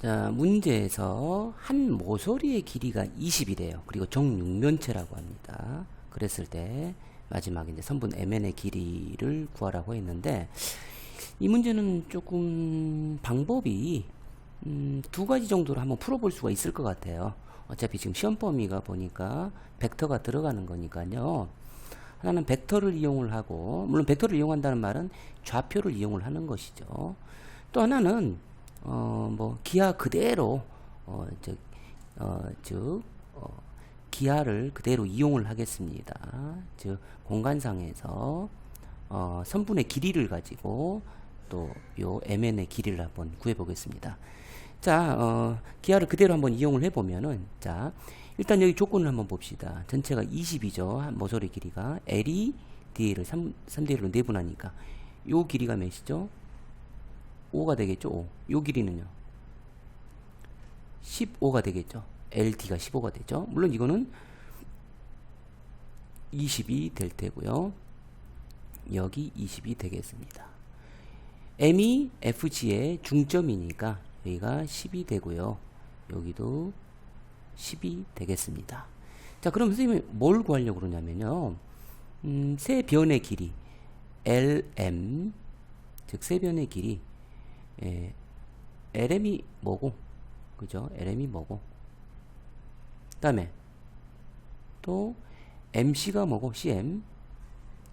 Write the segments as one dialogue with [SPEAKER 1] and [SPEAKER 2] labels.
[SPEAKER 1] 자, 문제에서 한 모서리의 길이가 20이래요. 그리고 정육면체라고 합니다. 그랬을 때 마지막에 이제 선분 mn의 길이를 구하라고 했는데 이 문제는 조금 방법이 음, 두 가지 정도로 한번 풀어볼 수가 있을 것 같아요. 어차피 지금 시험 범위가 보니까 벡터가 들어가는 거니까요. 하나는 벡터를 이용을 하고 물론 벡터를 이용한다는 말은 좌표를 이용을 하는 것이죠. 또 하나는 어 뭐 기하 그대로 어 즉 어 즉 어, 기하를 그대로 이용을 하겠습니다. 즉 공간상에서 어 선분의 길이를 가지고 또 요 mn의 길이를 한번 구해 보겠습니다. 자, 어, 기하를 그대로 한번 이용을 해보면은, 자, 일단 여기 조건을 한번 봅시다. 전체가 20이죠. 한 모서리 길이가. L이 DL을 3, 3DL로 내분하니까. 요 길이가 몇이죠? 5가 되겠죠? 5. 요 길이는요? 15가 되겠죠? LD가 15가 되죠? 물론 이거는 20이 될 테고요. 여기 20이 되겠습니다. M이 FG의 중점이니까 여기가 10이 되고요. 여기도 10이 되겠습니다. 자, 그럼 선생님이 뭘 구하려고 그러냐면요. 음, 세 변의 길이 LM 즉 세 변의 길이 예, LM이 뭐고 그죠? LM이 뭐고 그 다음에 또 MC가 뭐고 CM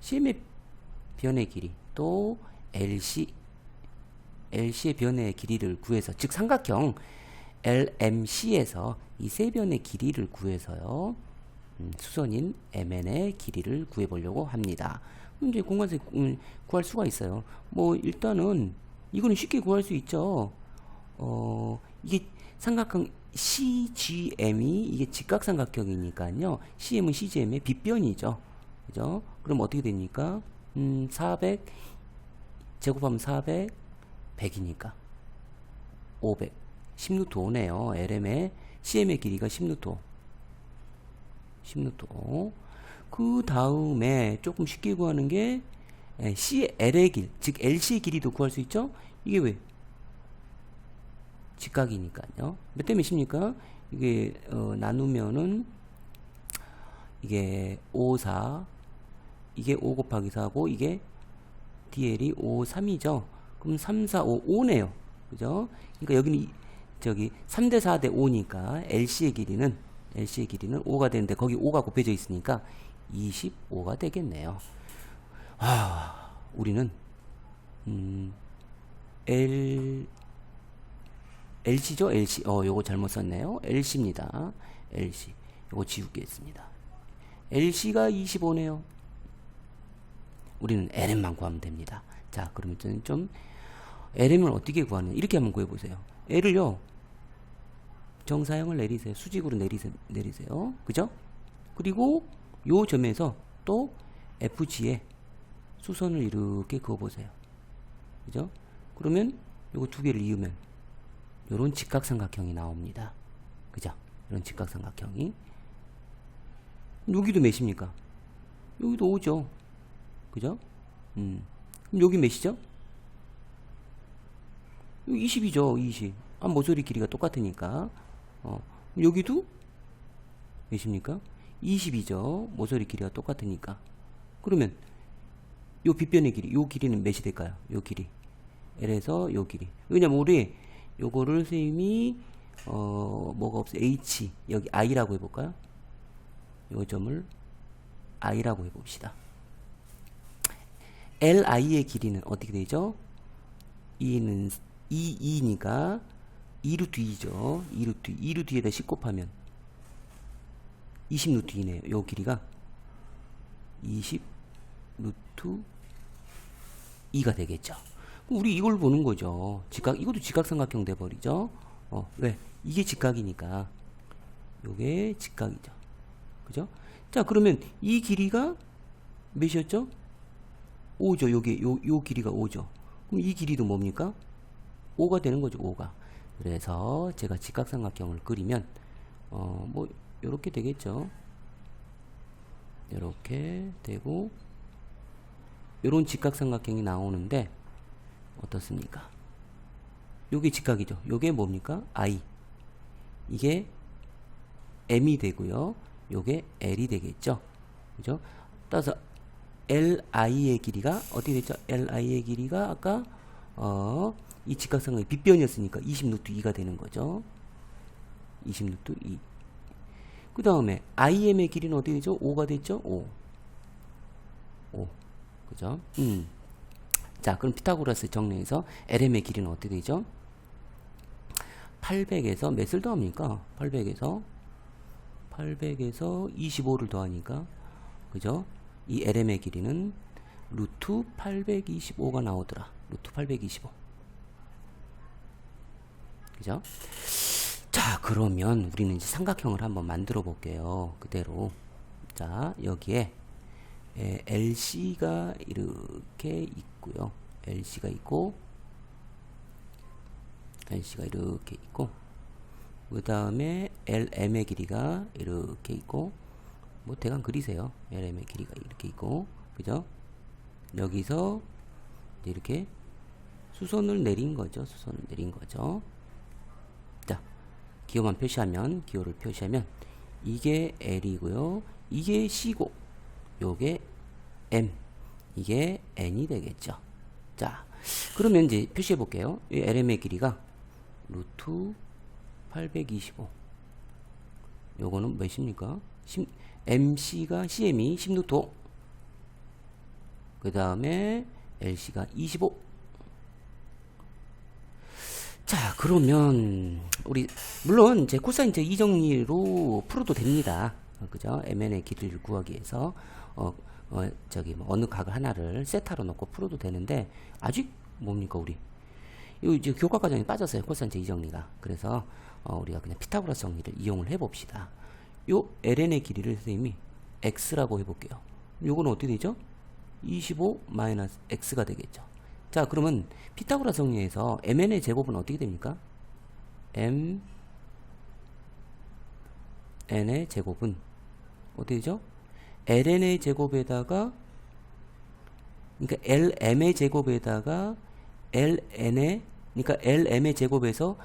[SPEAKER 1] CM의 변의 길이 또 LC LC의 변의 길이를 구해서 즉 삼각형 LMC에서 이 세 변의 길이를 구해서요 음, 수선인 MN의 길이를 구해보려고 합니다. 이제 공간에서 음, 구할 수가 있어요. 뭐 일단은 이거는 쉽게 구할 수 있죠. 어 이게 삼각형 CGM이 이게 직각삼각형이니까요. CM은 CGM의 빗변이죠. 그죠? 그럼 어떻게 됩니까? 음, 400 제곱하면 400 100이니까 500 10루트 5네요. LM의 CM의 길이가 10루트 5 10루트 5. 그 다음에 조금 쉽게 구하는 게 CL의 길, 즉 LC의 길이도 구할 수 있죠? 이게 왜? 직각이니까요. 몇 대 몇입니까? 이게 어, 나누면은 이게 5, 4 이게 5 곱하기 4고 이게 DL이 5, 3이죠. 그럼 3, 4, 5, 5네요. 그죠? 그러니까 여기는 저기 3대 4대 5니까 LC의 길이는 LC의 길이는 5가 되는데 거기 5가 곱해져 있으니까 25가 되겠네요. 아, 우리는 음, L LC죠? LC. 어, 요거 잘못 썼네요. LC입니다. LC. 요거 지우겠습니다. LC가 25네요. 우리는 LM만 구하면 됩니다. 자, 그러면 좀, 좀 LM을 어떻게 구하느냐. 이렇게 한번 구해 보세요. L을요, 정사형을 내리세요. 수직으로 내리세, 내리세요. 그죠? 그리고 요 점에서 또 FG에 수선을 이렇게 그어보세요. 그죠? 그러면 요거 두 개를 이으면 요런 직각삼각형이 나옵니다. 그죠? 이런 직각삼각형이. 여기도 몇입니까? 여기도 5죠. 그죠? 음. 그럼 여기 몇이죠? 여기 20이죠, 20. 아, 모서리 길이가 똑같으니까. 어, 여기도 몇입니까? 20이죠. 모서리 길이가 똑같으니까. 그러면 요 빗변의 길이, 요 길이는 몇이 될까요? 요 길이. L에서 요 길이. 왜냐면 우리 요거를 선생님이 어 뭐가 없어 H 여기 I라고 해볼까요? 요 점을 I라고 해봅시다. LI의 길이는 어떻게 되죠? E는 2, 2니까 2루트 2죠. 2루트 2루트 2에다 10 곱하면 20루트 2네요. 요 길이가 20 루트 2가 되겠죠. 우리 이걸 보는 거죠. 직각, 이것도 직각삼각형 돼버리죠. 어, 왜? 이게 직각이니까. 요게 직각이죠. 그죠? 자, 그러면 이 길이가 몇이었죠? 5죠. 요게, 요, 요 길이가 5죠. 그럼 이 길이도 뭡니까? 5가 되는 거죠. 5가. 그래서 제가 직각삼각형을 그리면, 어, 뭐, 요렇게 되겠죠. 요렇게 되고, 요런 직각삼각형이 나오는데, 어떻습니까? 요게 직각이죠. 요게 뭡니까? I. 이게 M이 되고요. 요게 L이 되겠죠. 그죠? 따라서 LI의 길이가 어떻게 됐죠? LI의 길이가 아까 어, 이 직각상의 빗변이었으니까 20루트 2가 되는 거죠. 20루트 2. 그 다음에 IM의 길이는 어떻게 되죠? 5가 됐죠? 5. 5. 그죠? 음. 자, 그럼 피타고라스 정리해서 LM의 길이는 어떻게 되죠? 800에서 몇을 더합니까? 800에서 800에서 25를 더하니까 그죠? 이 LM의 길이는 루트 825가 나오더라. 루트 825. 그죠? 자, 그러면 우리는 이제 삼각형을 한번 만들어 볼게요. 그대로. 자, 여기에 에, LC가 이렇게 있고요. LC가 있고 LC가 이렇게 있고 그 다음에 LM의 길이가 이렇게 있고 뭐 대강 그리세요. LM의 길이가 이렇게 있고 그죠? 여기서 이렇게 수선을 내린 거죠. 수선을 내린 거죠. 자, 기호만 표시하면 기호를 표시하면 이게 L이고요. 이게 C고 요게 M 이게 N이 되겠죠. 자, 그러면 이제 표시해 볼게요. 이 LM의 길이가 루트 825 요거는 몇입니까? 10, MC가 CM이 10루트 그 다음에 LC가 25 자, 그러면 우리 물론 제 코사인 제 이정리로 풀어도 됩니다. 어, 그죠? MN의 길이를 구하기 위해서 어, 어 저기 뭐 어느 각을 하나를 세타로 놓고 풀어도 되는데 아직 뭡니까 우리 이 이제 교과 과정에 빠졌어요. 제 이정리가. 그래서 어, 우리가 그냥 피타고라스 정리를 이용을 해 봅시다. 요 ln의 길이를 선생님이 x라고 해 볼게요. 요거는 어떻게 되죠? 25 마이너스 x가 되겠죠. 자, 그러면 피타고라스 정리에서 mn의 제곱은 어떻게 됩니까? m n의 제곱은 되죠? ln의 제곱에다가 그러니까 lm의 제곱에다가 ln의 그러니까 lm의 제곱에서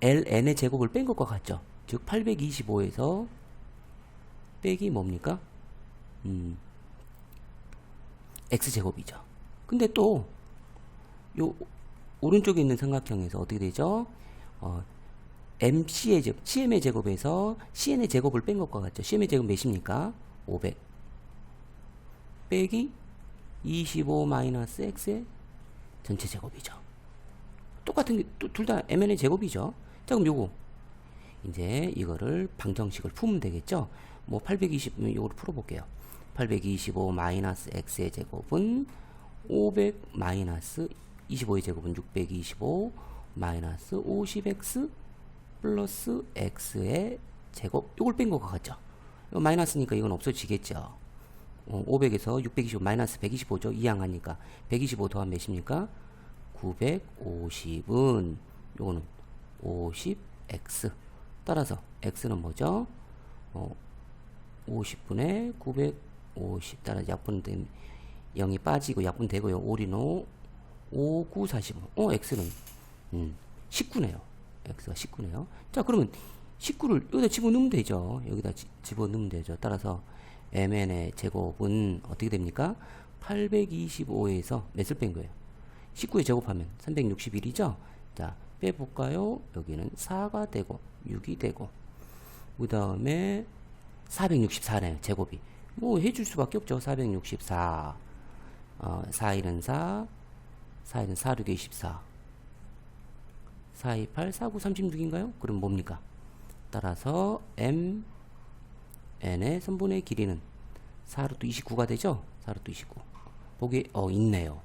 [SPEAKER 1] ln의 제곱을 뺀 것과 같죠. 즉 825에서 빼기 뭡니까? 음, x제곱이죠. 근데 또 요 오른쪽에 있는 삼각형에서 어떻게 되죠? 어, MC의 제곱, CM의 제곱에서 CN의 제곱을 뺀 것과 같죠. CM의 제곱 몇입니까? 500 빼기 25 마이너스 X의 전체 제곱이죠. 똑같은 게 둘 다 MN의 제곱이죠. 자, 그럼 요거 이제 이거를 방정식을 풀면 되겠죠. 뭐 820, 이거를 풀어볼게요. 825 마이너스 x의 제곱은 500 마이너스 25의 제곱은 625 마이너스 50x 플러스 x의 제곱 이걸 뺀 것과 같죠. 이거 마이너스니까 이건 없어지겠죠. 어, 500에서 625 마이너스 125죠. 이항하니까 125 더하면 몇입니까? 950은 요거는 50x 따라서 x는 뭐죠? 어, 50분의 950 따라 약분된 0이 빠지고 약분되고요. 5리노 5, 9, 45. 어, x는 음, 19네요. X가 19네요. 자, 그러면 19를 여기다 집어넣으면 되죠. 여기다 지, 집어넣으면 되죠. 따라서 mn의 제곱은 어떻게 됩니까? 825에서 몇을 뺀 거예요? 19에 제곱하면 361이죠? 자, 빼볼까요? 여기는 4가 되고, 6이 되고, 그 다음에 464네요, 제곱이. 뭐 해줄 수밖에 없죠. 464. 어, 4, 1은 4, 4, 1은 4, 6에 24. 4, 2, 8, 4, 9, 36인가요? 그럼 뭡니까? 따라서 m n의 선분의 길이는 4루트 29가 되죠? 4루트 29. 보기 어 있네요.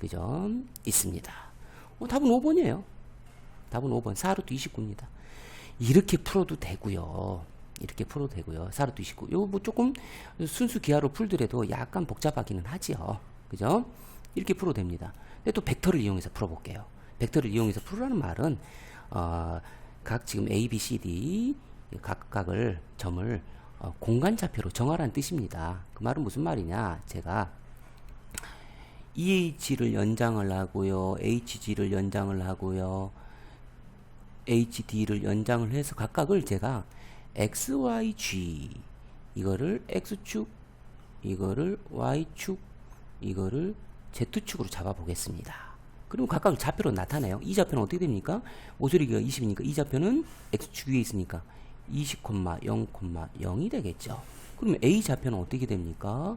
[SPEAKER 1] 그죠? 있습니다. 어, 답은 5번이에요. 답은 5번. 4루트 29입니다. 이렇게 풀어도 되고요. 이렇게 풀어도 되고요. 4루트 29. 요거 뭐 조금 순수 기하로 풀더라도 약간 복잡하기는 하지요. 그죠? 이렇게 풀어도 됩니다. 또 벡터를 이용해서 풀어볼게요. 벡터를 이용해서 풀으라는 말은 어, 각 지금 A, B, C, D 각각을 점을 어, 공간 좌표로 정하라는 뜻입니다. 그 말은 무슨 말이냐? 제가 EH를 연장을 하고요, HG를 연장을 하고요, HD를 연장을 해서 각각을 제가 XYG 이거를 X축 이거를 Y축 이거를 Z축으로 잡아 보겠습니다. 그리고 각각 좌표로 나타내요. 이 좌표는 어떻게 됩니까? 모서리가 20이니까 이 좌표는 X축 위에 있으니까 20,0,0이 되겠죠. 그러면 A 좌표는 어떻게 됩니까?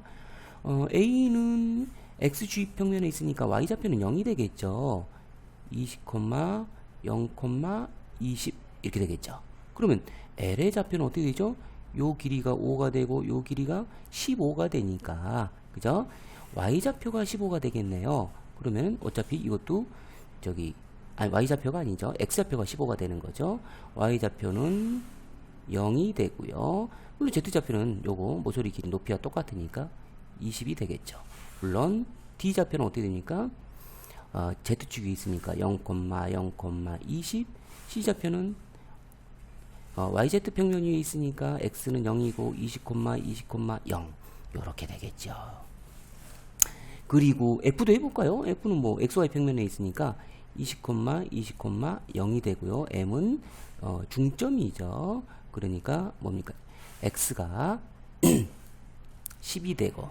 [SPEAKER 1] 어, A는 XG 평면에 있으니까 Y 좌표는 0이 되겠죠. 20,0,20 이렇게 되겠죠. 그러면 L의 좌표는 어떻게 되죠? 요 길이가 5가 되고 요 길이가 15가 되니까 그죠? Y 좌표가 15가 되겠네요. 그러면 어차피 이것도 저기 아니 Y 좌표가 아니죠. X 좌표가 15가 되는 거죠. Y 좌표는 0이 되고요. 물론 Z 좌표는 요거 모서리 길이 높이와 똑같으니까 20이 되겠죠. 물론 D 좌표는 어떻게 되니까 어, Z축이 있으니까 0,0,20 C 좌표는 어, YZ 평면 위에 있으니까 X는 0이고 20,20,0 요렇게 되겠죠. 그리고 F도 해볼까요? F는 뭐 XY 평면에 있으니까 20,20,0이 되고요. M은 어, 중점이죠. 그러니까 뭡니까? X가 10이 되고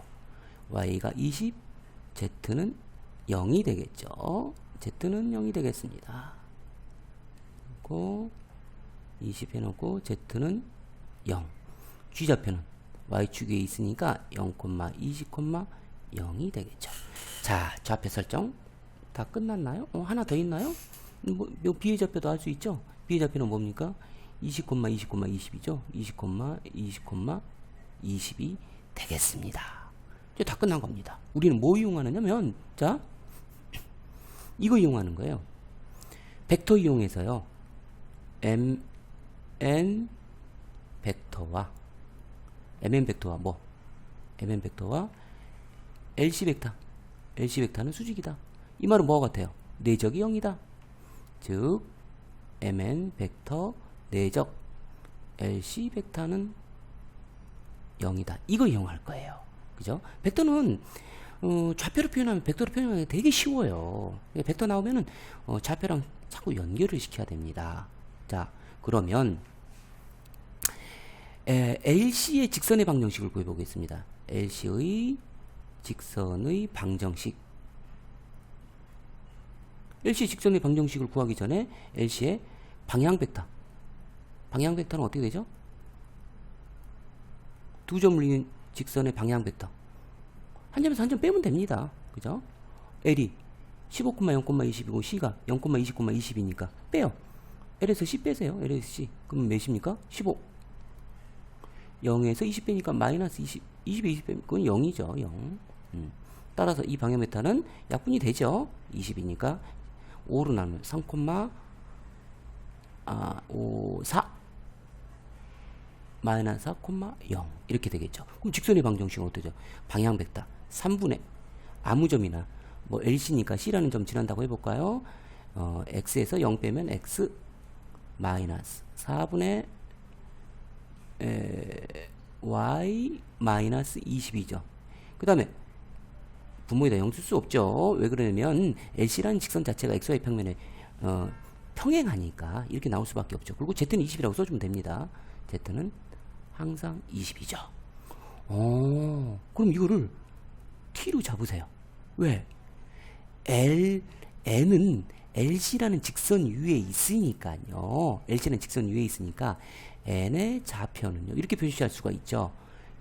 [SPEAKER 1] Y가 20, Z는 0이 되겠죠. Z는 0이 되겠습니다. 그리고 20 해놓고 Z는 0. G좌표는 Y축에 있으니까 0,20,0이 되겠죠. 자, 좌표 설정 다 끝났나요? 어, 하나 더 있나요? 뭐, 요 B의 좌표도 할 수 있죠? B의 좌표는 뭡니까? 20, 20, 20이죠? 20, 20, 20이 되겠습니다. 이제 다 끝난 겁니다. 우리는 뭐 이용하느냐면, 자, 이거 이용하는 거예요. 벡터 이용해서요. m n 벡터와 mn 벡터와 뭐 mn 벡터와 lc 벡터 lc 벡터는 수직이다. 이 말은 뭐가 같아요? 내적이 0이다. 즉 mn 벡터 내적 lc 벡터는 0이다. 이거 이용할 거예요. 그죠? 벡터는 어, 좌표로 표현하면 벡터로 표현하기 되게 쉬워요. 벡터 나오면은 어, 좌표랑 자꾸 연결을 시켜야 됩니다. 자, 그러면 에, LC의 직선의 방정식을 구해보겠습니다. LC의 직선의 방정식. LC의 직선의 방정식을 구하기 전에 LC의 방향 벡터. 방향 벡터는 어떻게 되죠? 두 점을 이는 직선의 방향 벡터. 한 점에서 한 점 빼면 됩니다. 그죠? L이 15,0,20이고 C가 0,20,20이니까 빼요. L에서 C 빼세요. L에서 C. 그럼 몇입니까? 15. 0에서 20 빼니까 마이너스 20. 20에 20 빼면 그건 0이죠. 0. 음. 따라서 이 방향 메타는 약분이 되죠. 20이니까 5로 나누면 3, 아, 5, 4 마이너스 4,0 이렇게 되겠죠. 그럼 직선의 방정식은 어떠죠? 방향 벡터 3분의 아무 점이나 뭐 LC니까 C라는 점 지난다고 해볼까요? 어, X에서 0 빼면 X 마이너스 4분의 에, Y 마이너스 20이죠. 그 다음에 분모에다 0 쓸 수 없죠. 왜 그러냐면 LC라는 직선 자체가 XY 평면에 어, 평행하니까 이렇게 나올 수밖에 없죠. 그리고 Z는 20이라고 써주면 됩니다. Z는 항상 20이죠. 어, 그럼 이거를 T로 잡으세요. 왜? L, N은 LC라는 직선 위에 있으니까요. LC는 직선 위에 있으니까 N의 좌표는요. 이렇게 표시할 수가 있죠.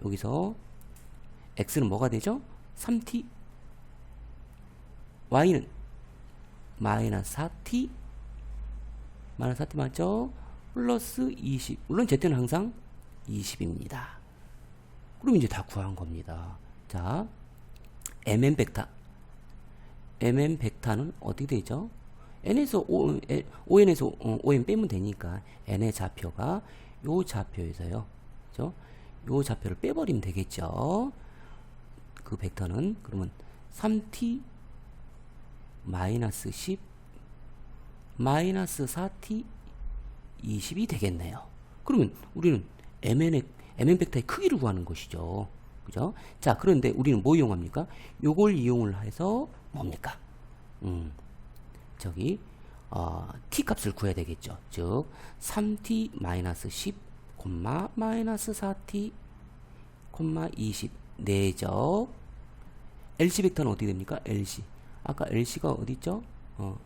[SPEAKER 1] 여기서 X는 뭐가 되죠? 3T Y는 마이너스 4T 마이너스 4T 맞죠? 플러스 20 물론 Z는 항상 20입니다. 그럼 이제 다 구한 겁니다. 자, MN 벡터 MN 벡터는 어디 되죠? n에서 o, n에서 어, o n 빼면 되니까 n의 좌표가 요 좌표에서요. 그죠? 요 좌표를 빼버리면 되겠죠. 그 벡터는 그러면 3t 마이너스 10 마이너스 4t 20이 되겠네요. 그러면 우리는 mn의 mn 벡터의 크기를 구하는 것이죠. 그죠? 자, 그런데 우리는 뭐 이용합니까? 요걸 이용을 해서 뭡니까? 음. 저기 어, t 값을 구해야 되겠죠. 즉 3t 마이너스 10 콤마 마이너스 4t 콤마 20 내적 LC 벡터는 어떻게 됩니까? LC 아까 LC가 어디 있죠? 어,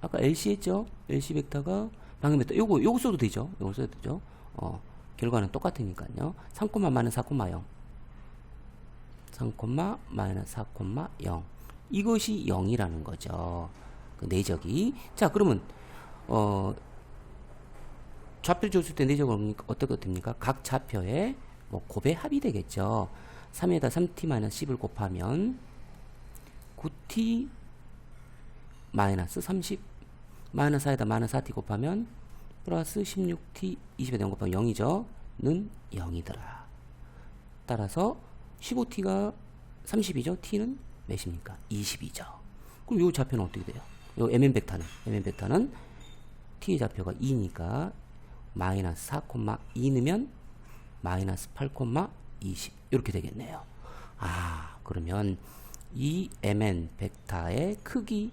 [SPEAKER 1] 아까 LC 했죠? LC 벡터가 방금 했다. 요거 요거 써도 되죠? 요거 써도 되죠? 어, 결과는 똑같으니까요. 3 마이너스 4 0 3 마이너스 4 0 이것이 0이라는 거죠. 그 내적이 자 그러면 어 좌표를 줬을 때 내적은 어떻게 됩니까? 각 좌표의 뭐 곱의 합이 되겠죠. 3에다 3t-10을 곱하면 9t 마이너스 30 마이너스 4에다 마이너스 4t 곱하면 플러스 16t 20에 대한 곱하면 0이죠. 는 0이더라. 따라서 15t가 30이죠. t는 몇입니까? 20이죠. 그럼 요 좌표는 어떻게 돼요? 요 mn 벡터는 mn 벡터는 t의 좌표가 2니까 마이너스 4,2 넣으면 마이너스 8,20 이렇게 되겠네요. 아 그러면 이 mn 벡터의 크기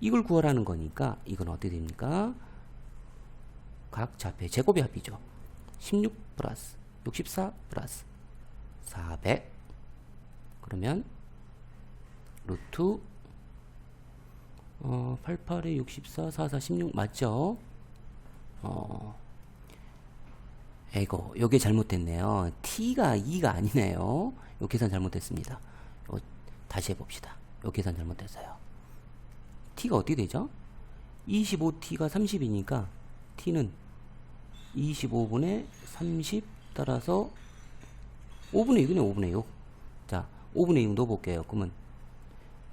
[SPEAKER 1] 이걸 구하라는 거니까 이건 어떻게 됩니까? 각 좌표의 제곱의 합이죠. 16 플러스 64 플러스 400 그러면 루트 어, 88에 64, 44, 16 맞죠? 어, 에고, 요게 잘못됐네요. t가 2가 아니네요. 요 계산 잘못됐습니다. 요, 다시 해봅시다. 요 계산 잘못됐어요. T가 어떻게 되죠? 25t가 30이니까 t는 25분의 30 따라서 5분의 6이네 5분의 6. 자, 5분의 6 넣어볼게요. 그러면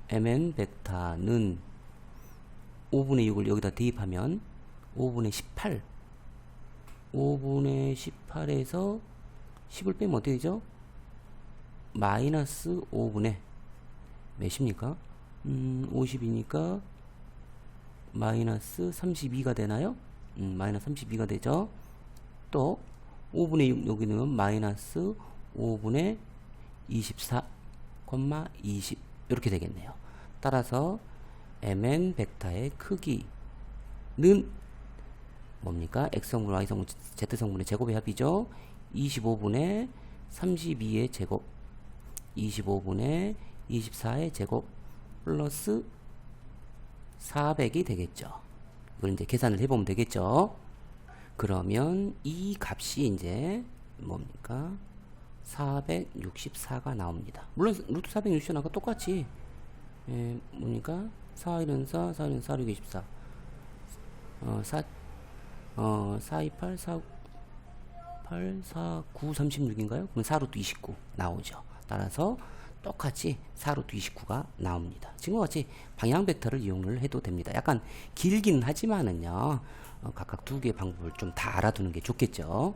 [SPEAKER 1] mn 벡터는 5분의 6을 여기다 대입하면 5분의 18 5분의 18에서 10을 빼면 어떻게 되죠? 마이너스 5분의 몇입니까? 음, 50이니까 마이너스 32가 되나요? 음, 마이너스 32가 되죠? 또 5분의 6 여기 넣으면 마이너스 5분의 24, 20 이렇게 되겠네요. 따라서 mn 벡터의 크기는 뭡니까? x성분, y성분, z성분의 제곱의 합이죠. 25분의 32의 제곱, 25분의 24의 제곱 플러스 400이 되겠죠. 이걸 이제 계산을 해보면 되겠죠. 그러면 이 값이 이제 뭡니까? 464가 나옵니다. 물론 루트 464가 똑같이 예, 뭡니까? 4, 1은 4, 4, 1은 4, 6, 24. 어, 4, 어, 4, 2, 8, 4, 8, 4, 9, 36인가요? 그럼 4루트 29 나오죠. 따라서 똑같이 4루트 29가 나옵니다. 지금과 같이 방향 벡터를 이용을 해도 됩니다. 약간 길긴 하지만은요, 어, 각각 두 개의 방법을 좀 다 알아두는 게 좋겠죠.